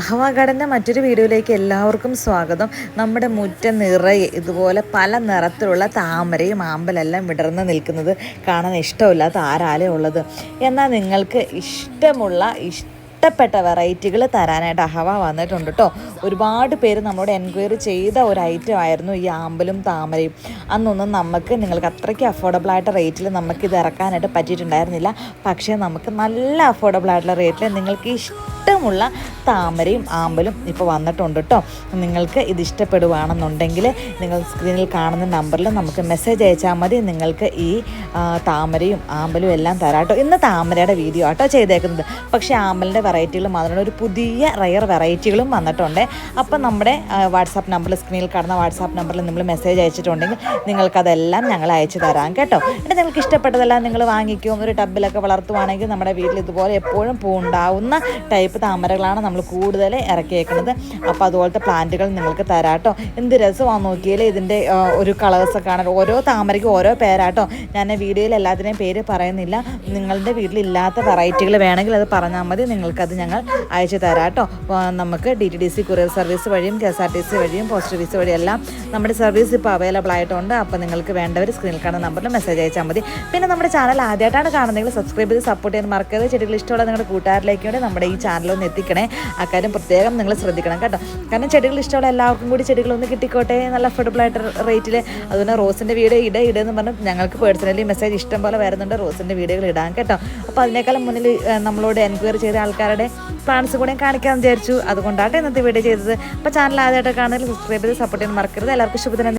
അഹവ ഗാർഡന്റെ മറ്റൊരു വീഡിയോയിലേക്ക് എല്ലാവർക്കും സ്വാഗതം. നമ്മുടെ മുറ്റം നിറയെ ഇതുപോലെ പല നിറത്തിലുള്ള താമരയും ആമ്പലെല്ലാം വിടർന്ന് നിൽക്കുന്നത് കാണാൻ ഇഷ്ടമില്ലാത്ത ആരാലേ ഉള്ളത്. എന്നാൽ നിങ്ങൾക്ക് ഇഷ്ടമുള്ള ഇഷ്ടപ്പെട്ട വെറൈറ്റികൾ തരാനായിട്ട് അഹവ വന്നിട്ടുണ്ട് കേട്ടോ. ഒരുപാട് പേര് നമ്മളോട് എൻക്വയറി ചെയ്ത ഒരു ഐറ്റം ആയിരുന്നു ഈ ആമ്പലും താമരയും. അന്നൊന്നും നമുക്ക് നിങ്ങൾക്ക് അത്രയ്ക്ക് അഫോർഡബിൾ ആയിട്ട് റേറ്റിൽ നമുക്ക് ഇത് ഇറക്കാനായിട്ട് പറ്റിയിട്ടുണ്ടായിരുന്നില്ല. പക്ഷേ നമുക്ക് നല്ല അഫോർഡബിൾ ആയിട്ടുള്ള റേറ്റിൽ നിങ്ങൾക്ക് ഇഷ്ടമുള്ള താമരയും ആമ്പലും ഇപ്പോൾ വന്നിട്ടുണ്ട് കേട്ടോ നിങ്ങൾക്ക് ഇത് ഇഷ്ടപ്പെടുവാണെന്നുണ്ടെങ്കിൽ നിങ്ങൾ സ്ക്രീനിൽ കാണുന്ന നമ്പറിൽ നമുക്ക് മെസ്സേജ് അയച്ചാൽ മതി. നിങ്ങൾക്ക് ഈ താമരയും ആമ്പലും എല്ലാം തരാം കേട്ടോ ഇന്ന് താമരയുടെ വീഡിയോ ആട്ടോ ചെയ്തേക്കുന്നത്. പക്ഷേ ആമ്പലിന്റെ വെറൈറ്റികൾ മാത്രമല്ല ഒരു പുതിയ റയർ വെറൈറ്റികളും വന്നിട്ടുണ്ട്. അപ്പം നമ്മുടെ വാട്സാപ്പ് നമ്പറിൽ സ്ക്രീനിൽ കാണുന്ന വാട്സാപ്പ് നമ്പറിൽ നമ്മൾ മെസ്സേജ് അയച്ചിട്ടുണ്ടെങ്കിൽ നിങ്ങൾക്കതെല്ലാം ഞങ്ങൾ അയച്ചു തരാം കേട്ടോ. എന്നിട്ട് നിങ്ങൾക്ക് ഇഷ്ടപ്പെട്ടതെല്ലാം നിങ്ങൾ വാങ്ങിക്കും. ഒരു ടബിലൊക്കെ വളർത്തുവാണെങ്കിൽ നമ്മുടെ വീട്ടിൽ ഇതുപോലെ എപ്പോഴും പൂ ഉണ്ടാവുന്ന ടൈപ്പ് താമരകളാണ് നമ്മൾ കൂടുതൽ ഇറക്കി ഇറക്കിയേക്കുന്നത് അപ്പോൾ അതുപോലത്തെ പ്ലാന്റുകൾ നിങ്ങൾക്ക് തരാട്ടോ എന്ത് രസമാണെന്ന് നോക്കിയാൽ ഇതിന്റെ ഒരു കളേഴ്സൊക്കെ കാണാൻ. ഓരോ താമരയ്ക്കും ഓരോ പേരാട്ടോ ഞാൻ വീഡിയോയിൽ എല്ലാത്തിനെയും പേര് പറയുന്നില്ല. നിങ്ങളുടെ വീട്ടിലില്ലാത്ത വെറൈറ്റികൾ വേണമെങ്കിൽ അത് പറഞ്ഞാൽ മതി. നിങ്ങൾക്കത് ഞങ്ങൾ അയച്ചു തരാട്ടോ നമുക്ക് D T D C courier service വഴിയും K S R T C വഴിയും പോസ്റ്റ് ഓഫീസ് വഴിയും എല്ലാം നമ്മുടെ സർവീസ് ഇപ്പോൾ അവൈലബിൾ ആയിട്ടുണ്ട്. അപ്പോൾ നിങ്ങൾക്ക് വേണ്ടവർ സ്ക്രീനിൽ കാണുന്ന നമ്പറിൽ മെസ്സേജ് അയച്ചാൽ മതി. പിന്നെ നമ്മുടെ ചാനൽ ആദ്യമായിട്ടാണ് കാണുന്നതെങ്കിൽ സബ്സ്ക്രൈബ് ചെയ്ത് സപ്പോർട്ട് ചെയ്യാൻ മറക്കരുത്. ചെടികൾ ഇഷ്ടമുള്ള നിങ്ങളുടെ കൂട്ടുകാരിലേക്ക് കൂടി നമ്മുടെ ഈ ചാനലൊന്ന് എത്തിക്കണേ. ആ കാര്യം പ്രത്യേകം നിങ്ങൾ ശ്രദ്ധിക്കണം കേട്ടോ. കാരണം ചെടികൾ ഇഷ്ടമുള്ള എല്ലാവർക്കും കൂടി ചെടികളൊന്ന് കിട്ടിക്കോട്ടെ നല്ല അഫോർഡബിൾ ആയിട്ട് റേറ്റിൽ അതുപോലെ റോസിന്റെ വീഡിയോ ഇട ഇടുന്ന് പറഞ്ഞ് ഞങ്ങൾക്ക് പേഴ്സണലി മെസ്സേജ് ഇഷ്ടം പോലെ വരുന്നുണ്ട് റോസിന്റെ വീഡിയോകൾ ഇടാൻ കേട്ടോ. അപ്പോൾ അതിനേക്കാളും മുന്നിൽ നമ്മളോട് എൻക്വയറി ചെയ്ത ആൾക്കാരുടെ പ്ലാൻസ് കൂടെ കാണിക്കാൻ വിചാരിച്ചു. അതുകൊണ്ടാണ് ഇന്നത്തെ വീഡിയോ ചെയ്തത്. അപ്പോൾ ചാനൽ ആദ്യമായിട്ട് കാണുന്നതിൽ സബ്സ്ക്രൈബ് ചെയ്ത് സപ്പോർട്ട് ചെയ്യാൻ മറക്കരുത്. എല്ലാവർക്കും ശുഭദിനം.